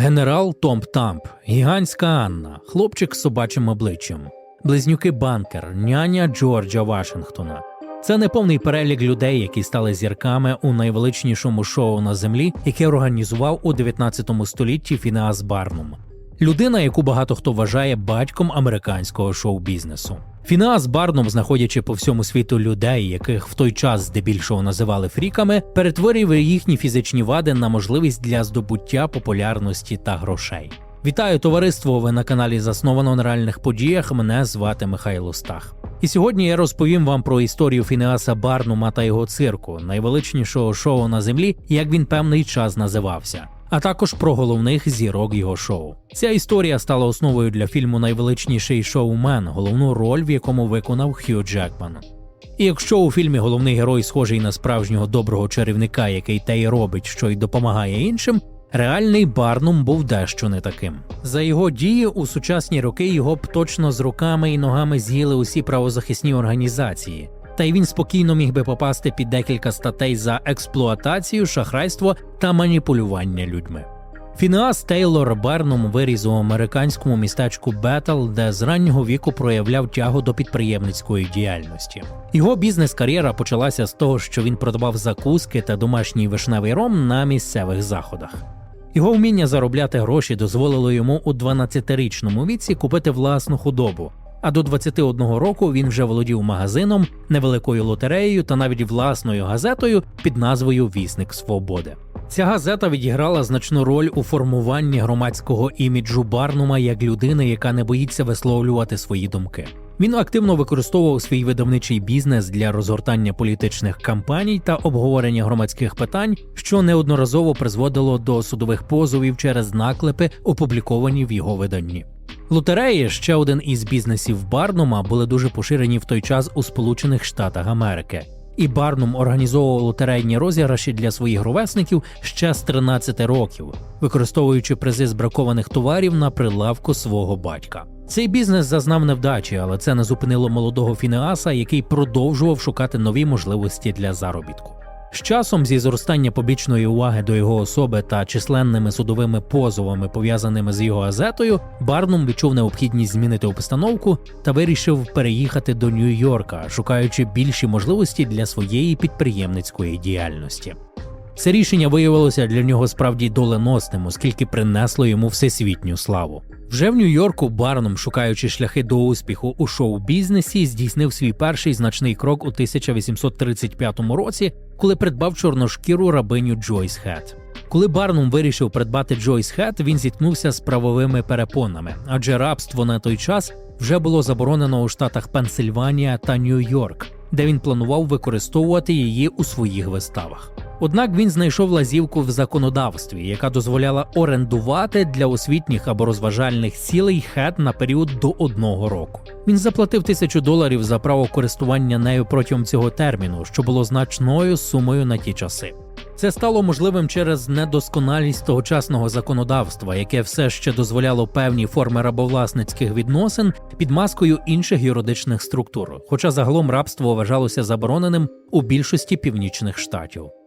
Генерал Том Тамп, гігантська Анна, хлопчик з собачим обличчям, близнюки Банкер, няня Джорджа Вашингтона. Це не повний перелік людей, які стали зірками у найвеличнішому шоу на землі, яке організував у 19 столітті Фінеас Барнум. Людина, яку багато хто вважає батьком американського шоу-бізнесу. Фінеас Барнум, знаходячи по всьому світу людей, яких в той час здебільшого називали фріками, перетворює їхні фізичні вади на можливість для здобуття популярності та грошей. Вітаю товариство! Ви на каналі Засновано на реальних подіях. Мене звати Михайло Стах. І сьогодні я розповім вам про історію Фінеаса Барнума та його цирку, найвеличнішого шоу на землі, як він певний час називався. А також про головних зірок його шоу. Ця історія стала основою для фільму Найвеличніший шоумен, головну роль в якому виконав Хью Джекман. І якщо у фільмі головний герой схожий на справжнього доброго чарівника, який те й робить, що й допомагає іншим, реальний Барнум був дещо не таким. За його дії у сучасні роки його б точно з руками і ногами з'їли усі правозахисні організації. Та й він спокійно міг би попасти під декілька статей за експлуатацію, шахрайство та маніпулювання людьми. Фінеас Тейлор Барнум виріс у американському містечку Бетл, де з раннього віку проявляв тягу до підприємницької діяльності. Його бізнес-кар'єра почалася з того, що він продавав закуски та домашній вишневий ром на місцевих заходах. Його вміння заробляти гроші дозволило йому у 12-річному віці купити власну худобу. А до 21 року він вже володів магазином, невеликою лотереєю та навіть власною газетою під назвою Вісник Свободи. Ця газета відіграла значну роль у формуванні громадського іміджу Барнума як людини, яка не боїться висловлювати свої думки. Він активно використовував свій видавничий бізнес для розгортання політичних кампаній та обговорення громадських питань, що неодноразово призводило до судових позовів через наклепи, опубліковані в його виданні. Лотереї, ще один із бізнесів Барнума, були дуже поширені в той час у Сполучених Штатах Америки. І Барнум організовував лотерейні розіграші для своїх ровесників ще з 13 років, використовуючи призи з бракованих товарів на прилавку свого батька. Цей бізнес зазнав невдачі, але це не зупинило молодого Фінеаса, який продовжував шукати нові можливості для заробітку. З часом, зі зростання побічної уваги до його особи та численними судовими позовами, пов'язаними з його газетою, Барнум відчув необхідність змінити обстановку та вирішив переїхати до Нью-Йорка, шукаючи більші можливості для своєї підприємницької діяльності. Це рішення виявилося для нього справді доленосним, оскільки принесло йому всесвітню славу. Вже в Нью-Йорку Барнум, шукаючи шляхи до успіху у шоу-бізнесі, здійснив свій перший значний крок у 1835 році, коли придбав чорношкіру рабиню Джойс Хет. Коли Барнум вирішив придбати Джойс Хет, він зіткнувся з правовими перепонами, адже рабство на той час вже було заборонено у штатах Пенсильванія та Нью-Йорк, де він планував використовувати її у своїх виставах. Однак він знайшов лазівку в законодавстві, яка дозволяла орендувати для освітніх або розважальних цілей хет на період до одного року. Він заплатив тисячу доларів за право користування нею протягом цього терміну, що було значною сумою на ті часи. Це стало можливим через недосконалість тогочасного законодавства, яке все ще дозволяло певні форми рабовласницьких відносин під маскою інших юридичних структур, хоча загалом рабство вважалося забороненим у більшості північних штатів.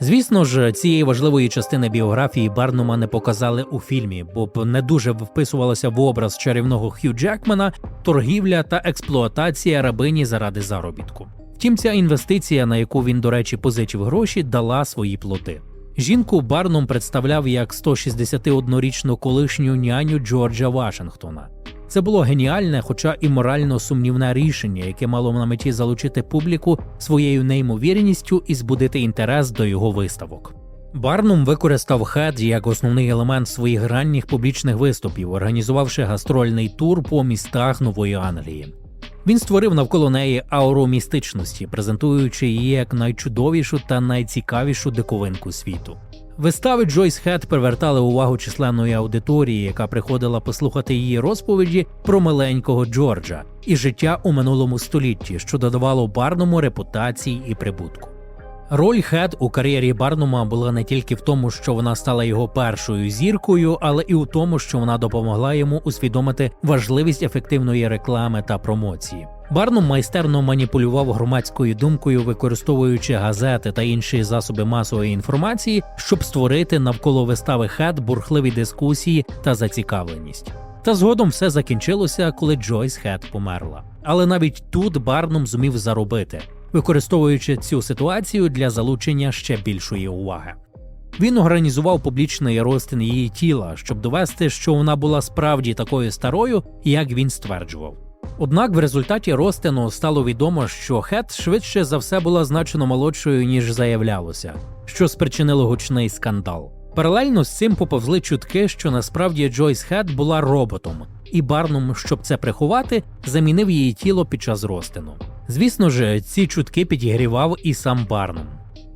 Звісно ж, цієї важливої частини біографії Барнума не показали у фільмі, бо б не дуже вписувалося в образ чарівного Хью Джекмана, торгівля та експлуатація рабині заради заробітку. Втім, ця інвестиція, на яку він, до речі, позичив гроші, дала свої плоди. Жінку Барнум представляв як 161-річну колишню няню Джорджа Вашингтона. Це було геніальне, хоча і морально сумнівне рішення, яке мало на меті залучити публіку своєю неймовірністю і збудити інтерес до його виставок. Барнум використав хед як основний елемент своїх ранніх публічних виступів, організувавши гастрольний тур по містах Нової Англії. Він створив навколо неї ауру містичності, презентуючи її як найчудовішу та найцікавішу диковинку світу. Вистави Джойс Хед привертали увагу численної аудиторії, яка приходила послухати її розповіді про миленького Джорджа і життя у минулому столітті, що додавало Барнуму репутації і прибутку. Роль Хед у кар'єрі Барнума була не тільки в тому, що вона стала його першою зіркою, але і у тому, що вона допомогла йому усвідомити важливість ефективної реклами та промоції. Барнум майстерно маніпулював громадською думкою, використовуючи газети та інші засоби масової інформації, щоб створити навколо вистави хет бурхливі дискусії та зацікавленість. Та згодом все закінчилося, коли Джойс Хет померла. Але навіть тут Барнум зумів заробити, використовуючи цю ситуацію для залучення ще більшої уваги. Він організував публічний розтин її тіла, щоб довести, що вона була справді такою старою, як він стверджував. Однак в результаті розтину стало відомо, що Хет швидше за все була значно молодшою, ніж заявлялося, що спричинило гучний скандал. Паралельно з цим поповзли чутки, що насправді Джойс Хет була роботом, і Барнум, щоб це приховати, замінив її тіло під час розтину. Звісно ж, ці чутки підігрівав і сам Барнум.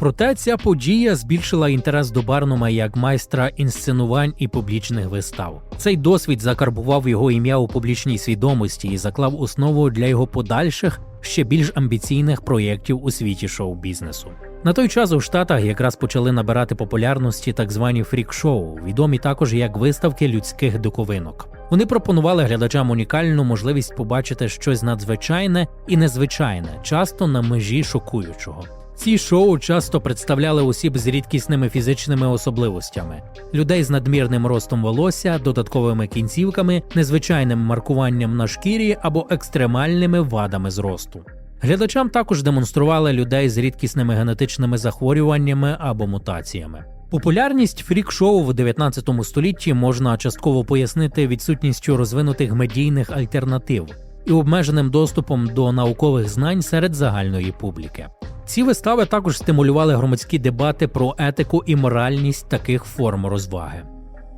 Проте ця подія збільшила інтерес до Барнума як майстра інсценувань і публічних вистав. Цей досвід закарбував його ім'я у публічній свідомості і заклав основу для його подальших ще більш амбіційних проєктів у світі шоу-бізнесу. На той час у Штатах якраз почали набирати популярності так звані фрік-шоу, відомі також як виставки людських диковинок. Вони пропонували глядачам унікальну можливість побачити щось надзвичайне і незвичайне, часто на межі шокуючого. Ці шоу часто представляли осіб з рідкісними фізичними особливостями, людей з надмірним ростом волосся, додатковими кінцівками, незвичайним маркуванням на шкірі або екстремальними вадами зросту. Глядачам також демонстрували людей з рідкісними генетичними захворюваннями або мутаціями. Популярність фрік-шоу в 19 столітті можна частково пояснити відсутністю розвинутих медійних альтернатив і обмеженим доступом до наукових знань серед загальної публіки. Ці вистави також стимулювали громадські дебати про етику і моральність таких форм розваги.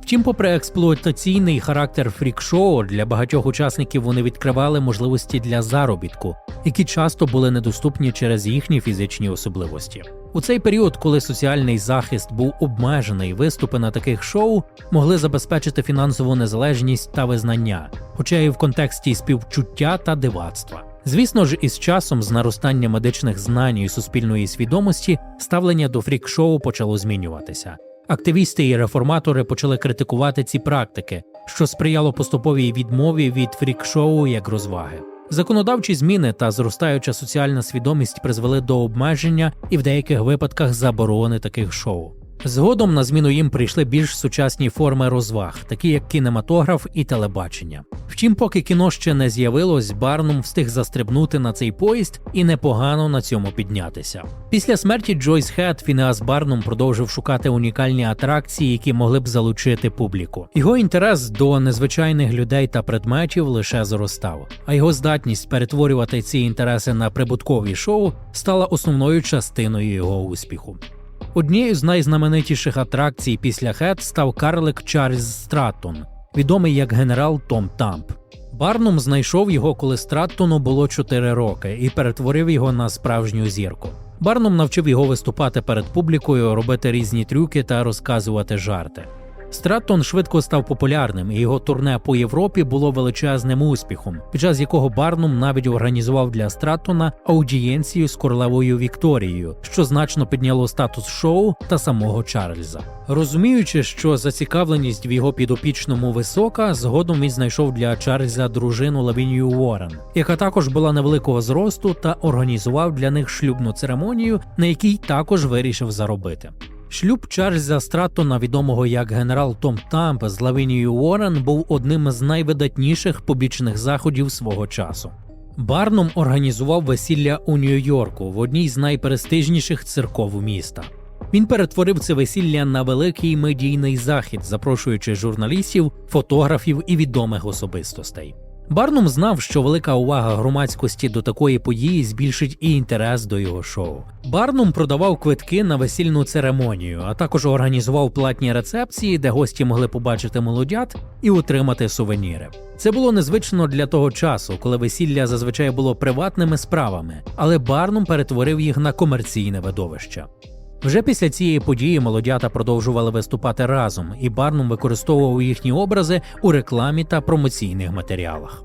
Втім, попри експлуатаційний характер фрік-шоу, для багатьох учасників вони відкривали можливості для заробітку, які часто були недоступні через їхні фізичні особливості. У цей період, коли соціальний захист був обмежений, виступи на таких шоу могли забезпечити фінансову незалежність та визнання, хоча і в контексті співчуття та дивацтва. Звісно ж, із часом, з наростання медичних знань і суспільної свідомості, ставлення до фрік-шоу почало змінюватися. Активісти і реформатори почали критикувати ці практики, що сприяло поступовій відмові від фрік-шоу як розваги. Законодавчі зміни та зростаюча соціальна свідомість призвели до обмеження і в деяких випадках заборони таких шоу. Згодом на зміну їм прийшли більш сучасні форми розваг, такі як кінематограф і телебачення. Втім, поки кіно ще не з'явилось, Барнум встиг застрибнути на цей поїзд і непогано на цьому піднятися. Після смерті Джойс Хет Фінеас Барнум продовжив шукати унікальні атракції, які могли б залучити публіку. Його інтерес до незвичайних людей та предметів лише зростав, а його здатність перетворювати ці інтереси на прибуткові шоу стала основною частиною його успіху. Однією з найзнаменитіших атракцій після Хет став карлик Чарльз Страттон, відомий як генерал Том Тамп. Барнум знайшов його, коли Страттону було 4 роки, і перетворив його на справжню зірку. Барнум навчив його виступати перед публікою, робити різні трюки та розказувати жарти. Страттон швидко став популярним, і його турне по Європі було величезним успіхом, під час якого Барнум навіть організував для Страттона аудієнцію з королевою Вікторією, що значно підняло статус шоу та самого Чарльза. Розуміючи, що зацікавленість в його підопічному висока, згодом він знайшов для Чарльза дружину Лавінію Уоррен, яка також була невеликого зросту, та організував для них шлюбну церемонію, на якій також вирішив заробити. Шлюб Чарльза Стратона, відомого як генерал Том Тамп з Лавінією Уоррен, був одним з найвидатніших публічних заходів свого часу. Барнум організував весілля у Нью-Йорку в одній з найпрестижніших церков міста. Він перетворив це весілля на великий медійний захід, запрошуючи журналістів, фотографів і відомих особистостей. Барнум знав, що велика увага громадськості до такої події збільшить і інтерес до його шоу. Барнум продавав квитки на весільну церемонію, а також організував платні рецепції, де гості могли побачити молодят і отримати сувеніри. Це було незвично для того часу, коли весілля зазвичай було приватними справами, але Барнум перетворив їх на комерційне видовище. Вже після цієї події молодята продовжували виступати разом, і Барнум використовував їхні образи у рекламі та промоційних матеріалах.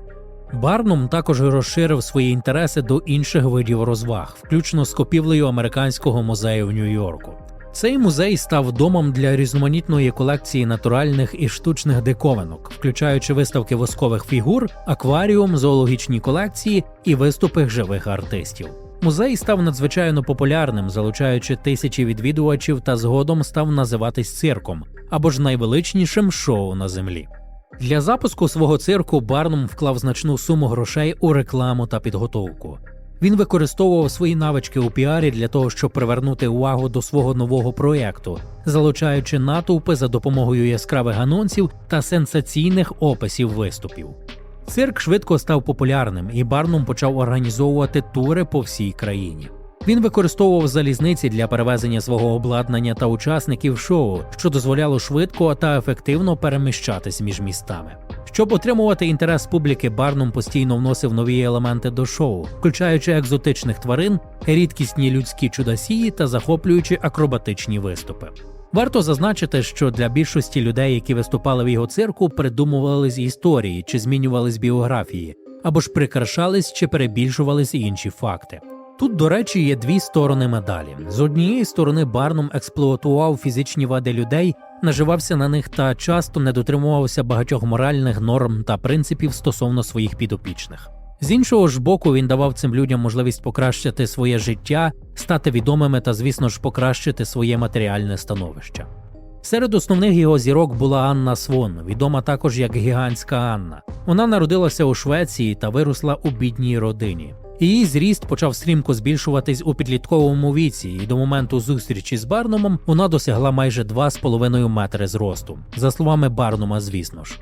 Барнум також розширив свої інтереси до інших видів розваг, включно з купівлею американського музею в Нью-Йорку. Цей музей став домом для різноманітної колекції натуральних і штучних диковинок, включаючи виставки воскових фігур, акваріум, зоологічні колекції і виступи живих артистів. Музей став надзвичайно популярним, залучаючи тисячі відвідувачів та згодом став називатись цирком або ж найвеличнішим шоу на землі. Для запуску свого цирку Барнум вклав значну суму грошей у рекламу та підготовку. Він використовував свої навички у піарі для того, щоб привернути увагу до свого нового проєкту, залучаючи натовпи за допомогою яскравих анонсів та сенсаційних описів виступів. Цирк швидко став популярним, і Барнум почав організовувати тури по всій країні. Він використовував залізниці для перевезення свого обладнання та учасників шоу, що дозволяло швидко та ефективно переміщатись між містами. Щоб отримувати інтерес публіки, Барнум постійно вносив нові елементи до шоу, включаючи екзотичних тварин, рідкісні людські чудосії та захоплюючі акробатичні виступи. Варто зазначити, що для більшості людей, які виступали в його цирку, придумувались історії чи змінювались біографії, або ж прикрашались чи перебільшувались інші факти. Тут, до речі, є дві сторони медалі. З однієї сторони, Барнум експлуатував фізичні вади людей, наживався на них та часто не дотримувався багатьох моральних норм та принципів стосовно своїх підопічних. З іншого ж боку, він давав цим людям можливість покращити своє життя, стати відомими та, звісно ж, покращити своє матеріальне становище. Серед основних його зірок була Анна Свон, відома також як гігантська Анна. Вона народилася у Швеції та виросла у бідній родині. Її зріст почав стрімко збільшуватись у підлітковому віці, і до моменту зустрічі з Барнумом вона досягла майже 2,5 метри зросту. За словами Барнума, звісно ж.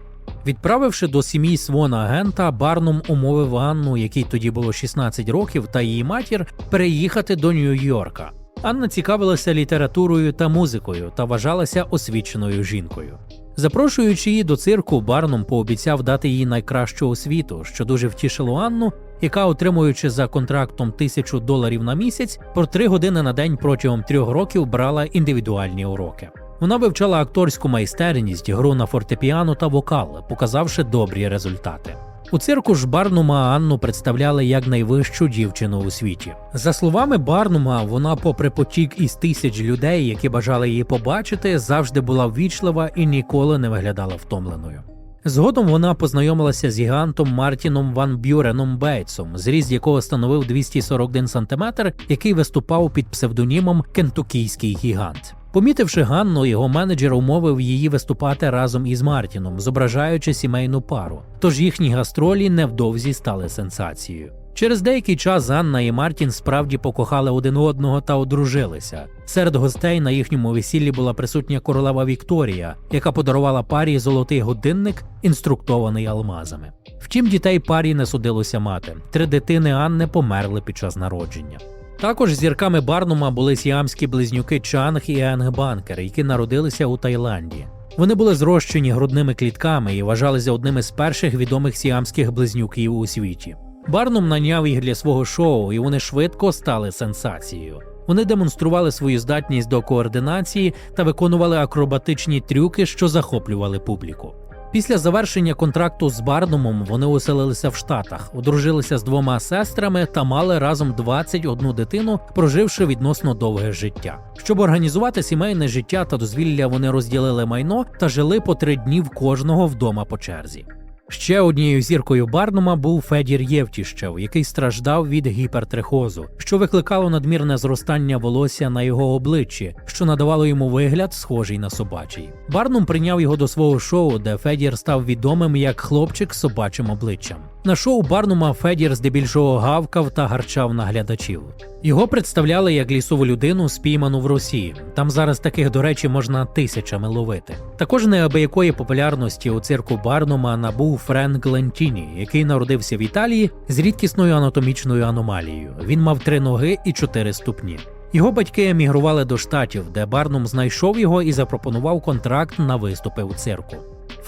Відправивши до сім'ї свона агента, Барнум умовив Анну, якій тоді було 16 років, та її матір переїхати до Нью-Йорка. Анна цікавилася літературою та музикою та вважалася освіченою жінкою. Запрошуючи її до цирку, Барнум пообіцяв дати їй найкращу освіту, що дуже втішило Анну, яка, отримуючи за контрактом тисячу доларів на місяць, по три години на день протягом трьох років брала індивідуальні уроки. Вона вивчала акторську майстерність, гру на фортепіано та вокал, показавши добрі результати. У цирку ж Барнума Анну представляли як найвищу дівчину у світі. За словами Барнума, вона, попри потік із тисяч людей, які бажали її побачити, завжди була ввічлива і ніколи не виглядала втомленою. Згодом вона познайомилася з гігантом Мартіном Ван Бюреном Бейтсом, зріст якого становив 241 см, який виступав під псевдонімом Кентукійський гігант. Помітивши Ганну, його менеджер умовив її виступати разом із Мартіном, зображаючи сімейну пару. Тож їхні гастролі невдовзі стали сенсацією. Через деякий час Анна і Мартін справді покохали один одного та одружилися. Серед гостей на їхньому весіллі була присутня королева Вікторія, яка подарувала парі золотий годинник, інструктований алмазами. Втім, дітей парі не судилося мати. Три дитини Анни померли під час народження. Також зірками Барнума були сіамські близнюки Чанг і Енг Банкер, які народилися у Таїланді. Вони були зрощені грудними клітками і вважалися одними з перших відомих сіамських близнюків у світі. Барнум наняв їх для свого шоу, і вони швидко стали сенсацією. Вони демонстрували свою здатність до координації та виконували акробатичні трюки, що захоплювали публіку. Після завершення контракту з Барнумом вони оселилися в Штатах, одружилися з двома сестрами та мали разом 21 дитину, проживши відносно довге життя. Щоб організувати сімейне життя та дозвілля, вони розділили майно та жили по три дні в кожного вдома по черзі. Ще однією зіркою Барнума був Федір Євтіщев, який страждав від гіпертрихозу, що викликало надмірне зростання волосся на його обличчі, що надавало йому вигляд, схожий на собачий. Барнум прийняв його до свого шоу, де Федір став відомим як хлопчик з собачим обличчям. На шоу Барнума Федір здебільшого гавкав та гарчав на глядачів. Його представляли як лісову людину, спійману в Росії. Там зараз таких, до речі, можна тисячами ловити. Також неабиякої популярності у цирку Барнума набув Френк Лентіні, який народився в Італії з рідкісною анатомічною аномалією. Він мав три ноги і чотири ступні. Його батьки емігрували до штатів, де Барнум знайшов його і запропонував контракт на виступи у цирку.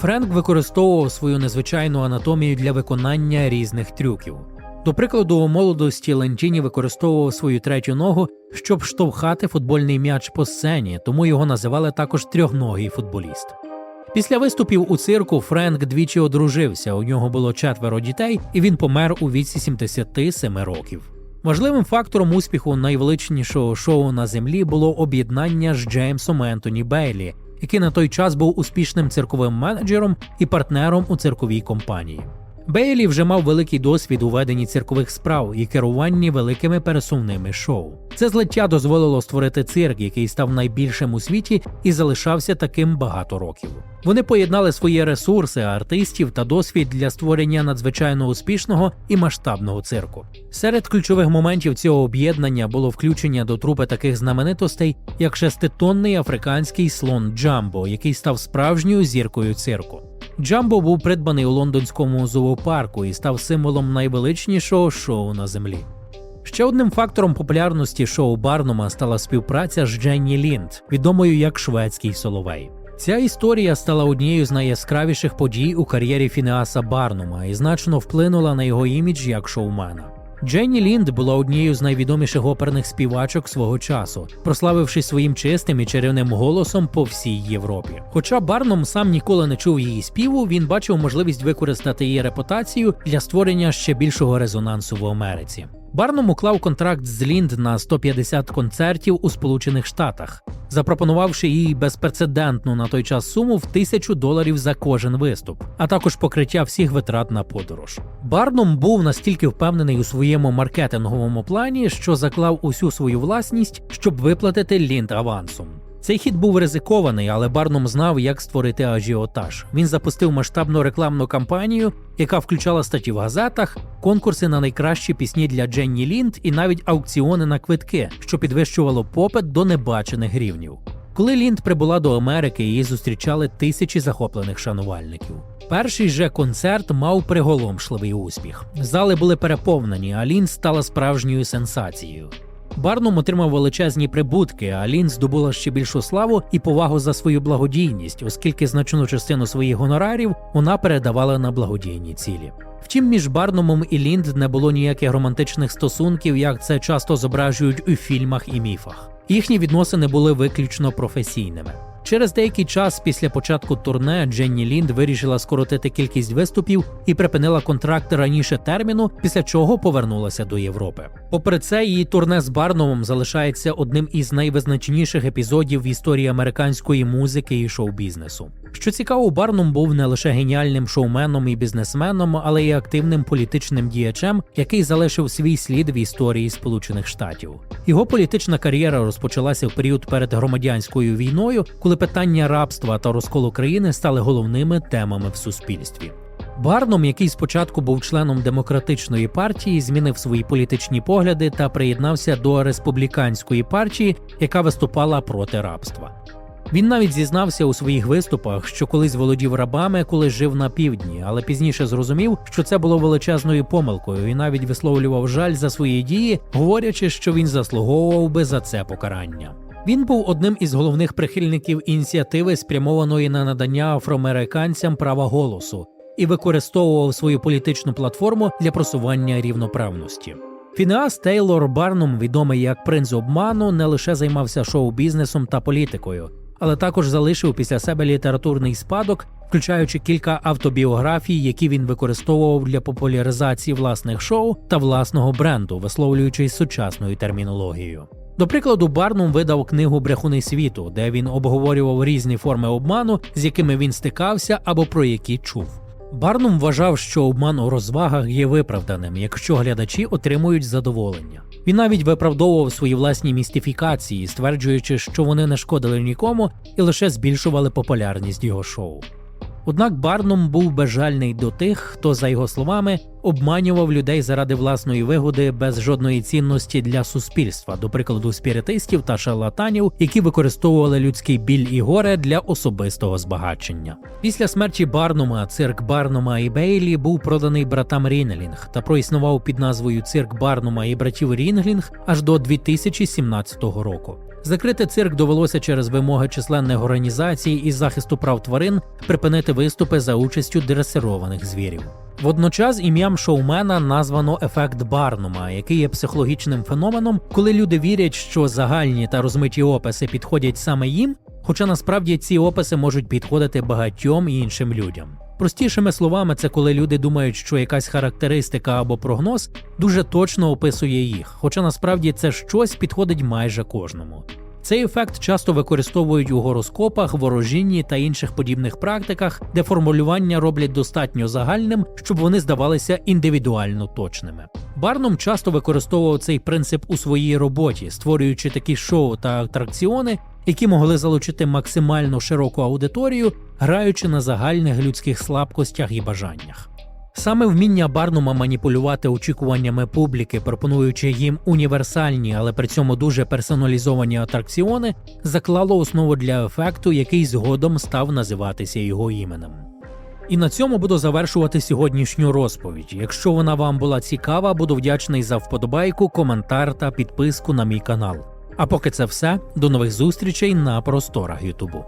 Френк використовував свою незвичайну анатомію для виконання різних трюків. До прикладу, у молодості Лентіні використовував свою третю ногу, щоб штовхати футбольний м'яч по сцені, тому його називали також трьохногий футболіст. Після виступів у цирку Френк двічі одружився. У нього було четверо дітей, і він помер у віці 77 років. Важливим фактором успіху найвеличнішого шоу на землі було об'єднання з Джеймсом Ентоні Бейлі, який на той час був успішним цирковим менеджером і партнером у цирковій компанії. Бейлі вже мав великий досвід у веденні циркових справ і керуванні великими пересувними шоу. Це злиття дозволило створити цирк, який став найбільшим у світі і залишався таким багато років. Вони поєднали свої ресурси, артистів та досвід для створення надзвичайно успішного і масштабного цирку. Серед ключових моментів цього об'єднання було включення до трупи таких знаменитостей, як шеститонний африканський слон Джамбо, який став справжньою зіркою цирку. Джамбо був придбаний у лондонському зоопарку і став символом найвеличнішого шоу на землі. Ще одним фактором популярності шоу Барнума стала співпраця з Дженні Лінд, відомою як Шведський Соловей. Ця історія стала однією з найяскравіших подій у кар'єрі Фінеаса Барнума і значно вплинула на його імідж як шоумена. Дженні Лінд була однією з найвідоміших оперних співачок свого часу, прославившись своїм чистим і чарівним голосом по всій Європі. Хоча Барном сам ніколи не чув її співу, він бачив можливість використати її репутацію для створення ще більшого резонансу в Америці. Барном уклав контракт з Лінд на 150 концертів у Сполучених Штатах, запропонувавши їй безпрецедентну на той час суму в тисячу доларів за кожен виступ, а також покриття всіх витрат на подорож. Барном був настільки впевнений у своєму маркетинговому плані, що заклав усю свою власність, щоб виплатити Лінд авансом. Цей хід був ризикований, але Барном знав, як створити ажіотаж. Він запустив масштабну рекламну кампанію, яка включала статті в газетах, конкурси на найкращі пісні для Дженні Лінд і навіть аукціони на квитки, що підвищувало попит до небачених рівнів. Коли Лінд прибула до Америки, її зустрічали тисячі захоплених шанувальників. Перший же концерт мав приголомшливий успіх. Зали були переповнені, а Лінд стала справжньою сенсацією. Барнум отримав величезні прибутки, а Лін здобула ще більшу славу і повагу за свою благодійність, оскільки значну частину своїх гонорарів вона передавала на благодійні цілі. Втім, між Барнумом і Лінд не було ніяких романтичних стосунків, як це часто зображують у фільмах і міфах. Їхні відносини були виключно професійними. Через деякий час після початку турне Дженні Лінд вирішила скоротити кількість виступів і припинила контракт раніше терміну, після чого повернулася до Європи. Попри це, її турне з Барнумом залишається одним із найвизначніших епізодів в історії американської музики і шоу-бізнесу. Що цікаво, Барнум був не лише геніальним шоуменом і бізнесменом, але й активним політичним діячем, який залишив свій слід в історії Сполучених Штатів. Його політична кар'єра розпочалася в період перед громадянською війною, коли питання рабства та розколу країни стали головними темами в суспільстві. Барном, який спочатку був членом демократичної партії, змінив свої політичні погляди та приєднався до республіканської партії, яка виступала проти рабства. Він навіть зізнався у своїх виступах, що колись володів рабами, коли жив на півдні, але пізніше зрозумів, що це було величезною помилкою, і навіть висловлював жаль за свої дії, говорячи, що він заслуговував би за це покарання. Він був одним із головних прихильників ініціативи, спрямованої на надання афроамериканцям права голосу, і використовував свою політичну платформу для просування рівноправності. Фінеас Тейлор Барнум, відомий як принц обману, не лише займався шоу-бізнесом та політикою, але також залишив після себе літературний спадок, включаючи кілька автобіографій, які він використовував для популяризації власних шоу та власного бренду, висловлюючись сучасною термінологією. До прикладу, Барнум видав книгу Брехуни світу, де він обговорював різні форми обману, з якими він стикався або про які чув. Барнум вважав, що обман у розвагах є виправданим, якщо глядачі отримують задоволення. Він навіть виправдовував свої власні містифікації, стверджуючи, що вони не шкодили нікому і лише збільшували популярність його шоу. Однак Барнум був безжальний до тих, хто, за його словами, обманював людей заради власної вигоди без жодної цінності для суспільства, до прикладу, спіритистів та шарлатанів, які використовували людський біль і горе для особистого збагачення. Після смерті Барнума цирк Барнума і Бейлі був проданий братам Рінглінг та проіснував під назвою Цирк Барнума і братів Рінглінг аж до 2017 року. Закрити цирк довелося через вимоги численних організацій із захисту прав тварин припинити виступи за участю дресированих звірів. Водночас ім'ям шоумена названо ефект Барнума, який є психологічним феноменом, коли люди вірять, що загальні та розмиті описи підходять саме їм, хоча насправді ці описи можуть підходити багатьом іншим людям. Простішими словами, це коли люди думають, що якась характеристика або прогноз дуже точно описує їх, хоча насправді це щось підходить майже кожному. Цей ефект часто використовують у гороскопах, ворожінні та інших подібних практиках, де формулювання роблять достатньо загальним, щоб вони здавалися індивідуально точними. Барнум часто використовував цей принцип у своїй роботі, створюючи такі шоу та атракціони, які могли залучити максимально широку аудиторію, граючи на загальних людських слабкостях і бажаннях. Саме вміння Барнума маніпулювати очікуваннями публіки, пропонуючи їм універсальні, але при цьому дуже персоналізовані атракціони, заклало основу для ефекту, який згодом став називатися його іменем. І на цьому буду завершувати сьогоднішню розповідь. Якщо вона вам була цікава, буду вдячний за вподобайку, коментар та підписку на мій канал. А поки це все, до нових зустрічей на просторах Ютубу.